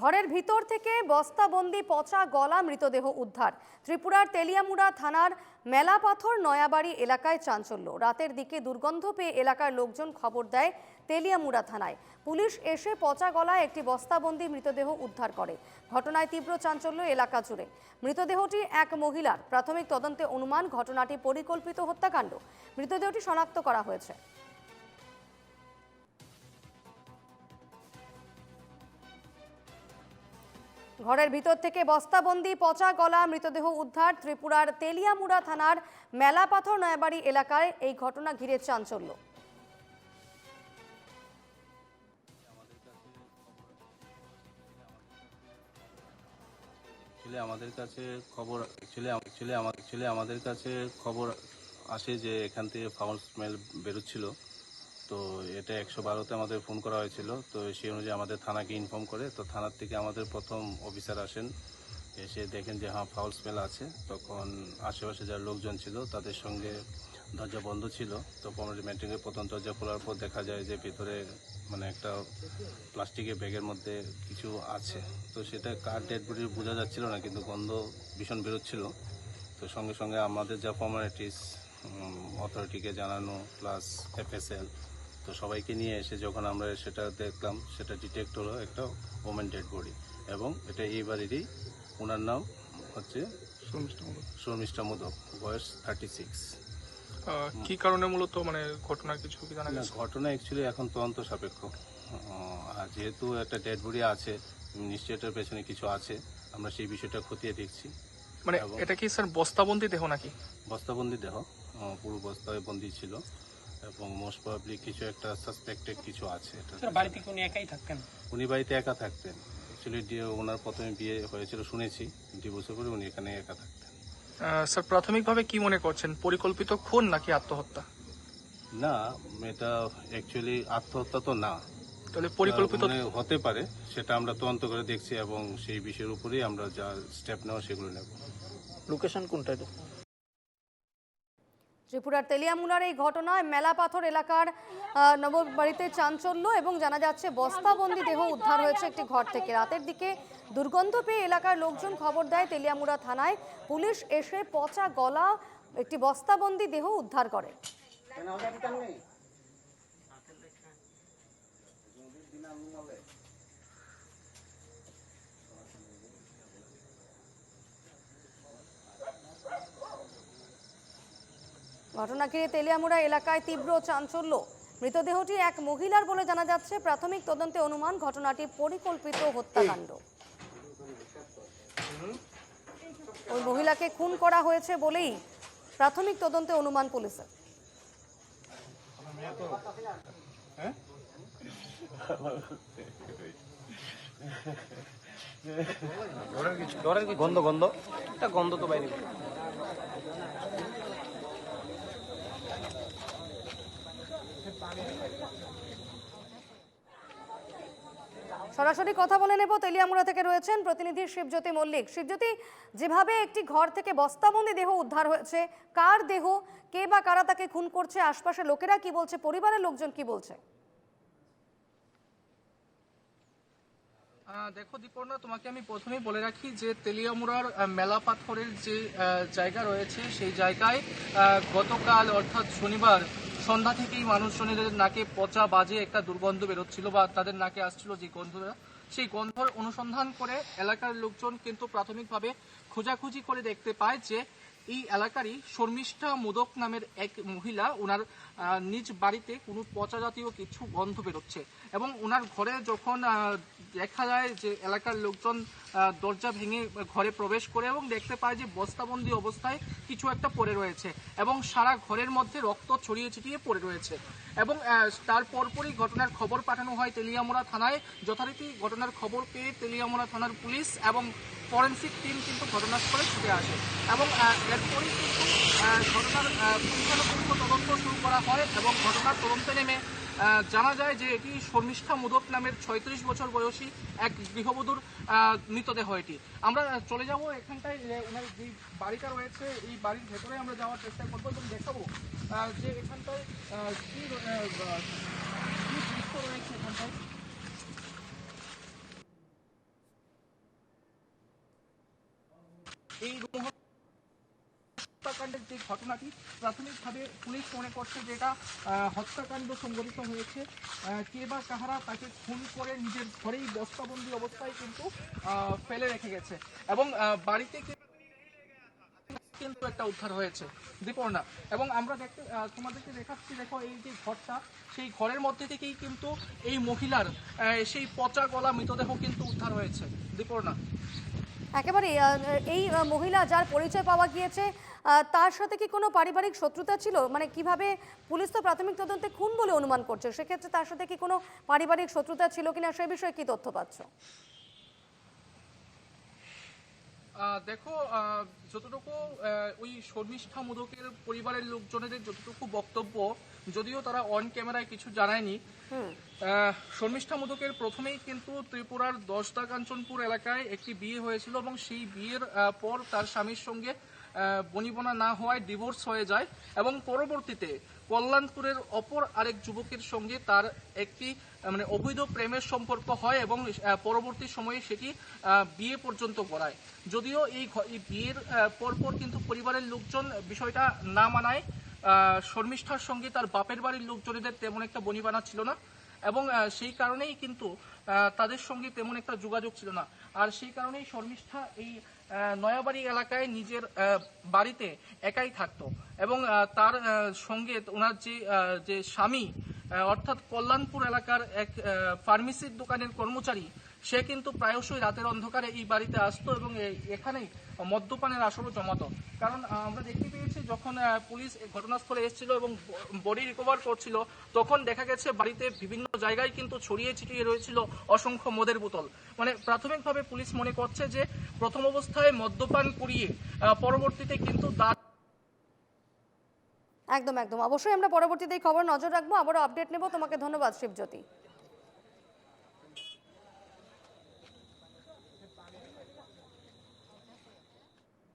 ঘরের ভিতর থেকে বস্তাবন্দি পচা গলা মৃতদেহ উদ্ধার। ত্রিপুরার তেলিয়ামুড়া থানার মেলাপাথর নয়াবাড়ি এলাকায় চাঞ্চল্য। রাতের দিকে দুর্গন্ধ পেয়ে এলাকার লোকজন খবর দেয় তেলিয়ামুড়া থানায়। পুলিশ এসে পচা গলায় একটি বস্তাবন্দি মৃতদেহ উদ্ধার করে। ঘটনায় তীব্র চাঞ্চল্য এলাকা জুড়ে। মৃতদেহটি এক মহিলার। প্রাথমিক তদন্তে অনুমান ঘটনাটি পরিকল্পিত হত্যাকাণ্ড। মৃতদেহটি শনাক্ত করা হয়েছে। ঘরের ভিতর থেকে বস্তাবন্দি, পচা গলা, মৃতদেহ উদ্ধার ত্রিপুরার তেলিয়ামুড়া থানার মেলাপাথর নয়াবাড়ি এলাকায় এই ঘটনা ঘিরে চাঞ্চল্য। অ্যাকচুয়ালি আমাদের কাছে খবর, অ্যাকচুয়ালি অ্যাকচুয়ালি অ্যাকচুয়ালি আমাদের কাছে খবর আসে যে এখান থেকে ফাউল স্মেল বেরোচ্ছিল। তো এটা একশো বারোতে আমাদের ফোন করা হয়েছিল। তো সেই অনুযায়ী আমাদের থানাকে ইনফর্ম করে, তো থানার থেকে আমাদের প্রথম অফিসার আসেন। এসে দেখেন যে হ্যাঁ ফাউল স্মেল আছে। তখন আশেপাশে যারা লোকজন ছিল, তাদের সঙ্গে দরজা বন্ধ ছিল। তো কমিউনিটি মেন্টেনের প্রথম দরজা খোলার পর দেখা যায় যে, ভিতরে মানে একটা প্লাস্টিকের ব্যাগের মধ্যে কিছু আছে। তো সেটা কার ডেড বডি বোঝা যাচ্ছিল না, কিন্তু গন্ধ ভীষণ বেরোচ্ছিল। তো সঙ্গে সঙ্গে আমাদের যা ফর্মালিটিস অথরিটিকে জানানো প্লাস এফএসএল তো সবাইকে নিয়ে এসে যখন আমরা সেটা দেখলাম সেটা ডিটেক্ট হলো একটা ওমেন ডেড বডি এবং এটা এই বাড়িরই ওনার নাম হচ্ছে শর্মিষ্ঠা মোদক বয়স থার্টি সিক্স কি কারণে মূলত মানে ঘটনার কিছু কি জানা গেছে? ঘটনা অ্যাকচুয়ালি এখন তদন্ত সাপেক্ষ। আর যেহেতু একটা ডেড বডি আছে নিশ্চয়ই এটার পেছনে কিছু আছে আমরা সেই বিষয়টা খতিয়ে দেখছি। মানে এটা কি স্যার বস্তাবন্দি দেহ নাকি? বস্তাবন্দি দেহ পুরো বস্তায় বন্দি ছিল। এবং মোস্ট প্রবাবলি কিছু একটা সাসপেক্টেড কিছু আছে এটা স্যার বাড়িতে কি উনি একাই থাকতেন? উনি বাড়িতে একা থাকতেন। অ্যাকচুয়ালি ওনার প্রথমে বিয়ে হয়েছিল শুনেছি ডিভোর্সে করে উনি এখানে একা থাকতেন। স্যার প্রাথমিকভাবে কি মনে করছেন পরিকল্পিত খুন নাকি আত্মহত্যা? না এটা অ্যাকচুয়ালি আত্মহত্যা তো না। তাহলে পরিকল্পিত মানে হতে পারে সেটা আমরা তদন্ত করে দেখছি এবং সেই বিষয়ের উপরেই আমরা যা স্টেপ নেওয়া সেগুলো নেব। লোকেশন কোনটা এটা? ত্রিপুরার তেলিয়ামুলার এই ঘটনায় মেলাপাথর এলাকার নববাড়িতে চাঞ্চল্য এবং জানা যাচ্ছে বস্তাবন্দি দেহ উদ্ধার হয়েছে একটি ঘর থেকে। রাতের দিকে দুর্গন্ধ পেয়ে এলাকার লোকজন খবর দেয়, তেলিয়ামুড়া থানায় পুলিশ এসে পচা গলা একটি বস্তাবন্দি দেহ উদ্ধার করে। ঘটনা ঘিরে তেলিয়ামুড়া এলাকায় তীব্র চাঞ্চল্য। মৃতদেহটি এক মহিলার বলে জানা যাচ্ছে। প্রাথমিক তদন্তে অনুমান ঘটনাটি পরিকল্পিত হত্যাকাণ্ড। ওই মহিলাকে খুন করা হয়েছে বলেই প্রাথমিক তদন্তে অনুমান পুলিশের। গন্ধ গন্ধ? গন্ধ তো বাইরে। সরাসরি কথা বলে নেব, তেলিয়ামুড়া থেকে রয়েছেন প্রতিনিধি শিবজ্যোতি মল্লিক। শিবজ্যোতি, যেভাবে একটি ঘর থেকে বস্তাবন্দি দেহ উদ্ধার হয়েছে, কার দেহ, কে বা কারা তাকে খুন করছে, আশপাশের লোকেরা কি বলছে, পরিবারের লোকজন কি বলছে? দেখো দীপর্ণা, তোমাকে আমি প্রথমেই বলে রাখি যে তেলিয়ামুড়ার মেলা পাথরের যে জায়গা রয়েছে, সেই জায়গায় গতকাল, অর্থাৎ শনিবার সন্ধ্যা থেকেই মানুষজনের নাকে পচা বাজে একটা দুর্গন্ধ বেরোচ্ছিল বা তাদের নাকে আসছিল যে গন্ধটা সেই গন্ধর অনুসন্ধান করে এলাকার লোকজন কিন্তু প্রাথমিকভাবে খোঁজাখুঁজি করে দেখতে পায় যে এই এলাকারই শর্মিষ্ঠা মোদক নামের এক মহিলা ওনার নিজ বাড়িতে কোনো পচা জাতীয় কিছু গন্ধ বেরোচ্ছে। এবং ওনার ঘরে যখন দেখা যায় যে এলাকার লোকজন দরজা ভেঙে ঘরে প্রবেশ করে এবং দেখতে পায় যে বস্তাবন্দি অবস্থায় কিছু একটা পড়ে রয়েছে এবং সারা ঘরের মধ্যে রক্ত ছড়িয়ে ছিটিয়ে পড়ে রয়েছে। এবং তার পরপরই ঘটনার খবর পাঠানো হয় তেলিয়ামোড়া থানায়। যথারীতি ঘটনার খবর পেয়ে তেলিয়ামোড়া থানার পুলিশ এবং ফরেন্সিক টিম কিন্তু ঘটনাস্থলে ছুটে আসে। এবং এরপরই কিন্তু ঘটনার পুঙ্খানুপুঙ্খ তদন্ত শুরু করা হয় এবং ঘটনার তদন্তে নেমে জানা যায় যে এটি শর্মিষ্ঠা মুদত নামের ছয়ত্রিশ বছর বয়সী এক গৃহবধূর মৃতদেহ এটি। আমরা চলে যাব এখানটায় ওনার যে বাড়িটা রয়েছে, এই বাড়ির ভেতরে আমরা যাওয়ার চেষ্টা করব এবং দেখাবো যে এখানটায় কি দৃশ্য রয়েছে এখানটায়। এই হত্যাকাণ্ডের যে ঘটনাটি, প্রাথমিকভাবে পুলিশ মনে করছে যে এটা হত্যাকাণ্ড সংঘটিত হয়েছে। কে বা কাহারা তাকে খুন করে নিজের ঘরেই বস্তাবন্দি অবস্থায় কিন্তু ফেলে রেখে গেছে। এবং বাড়িতে কিন্তু একটা উদ্ধার হয়েছে, দীপর্ণা। এবং আমরা দেখতে তোমাদেরকে দেখাচ্ছি, দেখো এই যে ঘরটা, সেই ঘরের মধ্যে থেকেই কিন্তু এই মহিলার সেই পচা গলা মৃতদেহ কিন্তু উদ্ধার হয়েছে, দীপর্ণা। একেবারে এই মহিলা যার পরিচয় পাওয়া গিয়েছে তার সাথে কি কোনো পারিবারিক শত্রুতা ছিল? মানে কীভাবে পুলিশ তো প্রাথমিক তদন্তে খুন বলে অনুমান করছে? সেক্ষেত্রে তার সাথে কি কোনো পারিবারিক শত্রুতা ছিল কিনা সে বিষয়ে কি তথ্য পাচ্ছ? দেখো যতটুকু ওই শর্মিষ্ঠা মোদকের পরিবারের লোকজনের যতটুকু বক্তব্য যদিও তারা অন ক্যামেরায় কিছু জানায়নি শর্মিষ্ঠা মোদকের প্রথমেই কিন্তু ত্রিপুরার দশদা কাঞ্চনপুর এলাকায় একটি বিয়ে হয়েছিল এবং সেই বিয়ের পর তার স্বামীর সঙ্গে বনিবনা না হওয়ায় ডিভোর্স হয়ে যায় এবং পরবর্তীতে কল্যাণপুরের অপর আরেক যুবকের সঙ্গে তার একটি মানে অবৈধ প্রেমের সম্পর্ক হয় এবং পরবর্তী সময়ে সেটি বিয়ে পর্যন্ত করায়। যদিও এই বিয়ের পরপর কিন্তু পরিবারের লোকজন বিষয়টা না মানায় শর্মিষ্ঠার সঙ্গে তার বাপের বাড়ির লোকজনেদের তেমন একটা বনিবানা ছিল না এবং সেই কারণেই কিন্তু তাদের সঙ্গে তেমন একটা যোগাযোগ ছিল না। আর সেই কারণেই শর্মিষ্ঠা এই নয়াবাড়ি এলাকায় নিজের বাড়িতে একাই থাকতো এবং তার সঙ্গে ওনার যে যে স্বামী অর্থাৎ কল্যাণপুর এলাকার এক ফার্মেসির দোকানের কর্মচারী, সে কিন্তু প্রায়শই রাতের অন্ধকারে এই বাড়িতে আসতো এবং এখানেই মদ্যপানের আসরও জমাতো। কারণ আমরা দেখতে পেয়েছি যখন পুলিশ ঘটনাস্থলে এসেছিল এবং বডি রিকভার করছিল, তখন দেখা গেছে বাড়িতে বিভিন্ন জায়গায় কিন্তু ছড়িয়ে ছিটিয়ে রয়েছিল অসংখ্য মদের বোতল। মানে প্রাথমিকভাবে পুলিশ মনে করছে যে প্রথম অবস্থায় মদ্যপান করিয়ে পরবর্তীতে কিন্তু দাঁত একদম একদম। অবশ্যই আমরা পরবর্তীতে এই খবর নজর রাখব। আবারও আপডেট নেব। তোমাকে ধন্যবাদ, শিবজ্যোতি।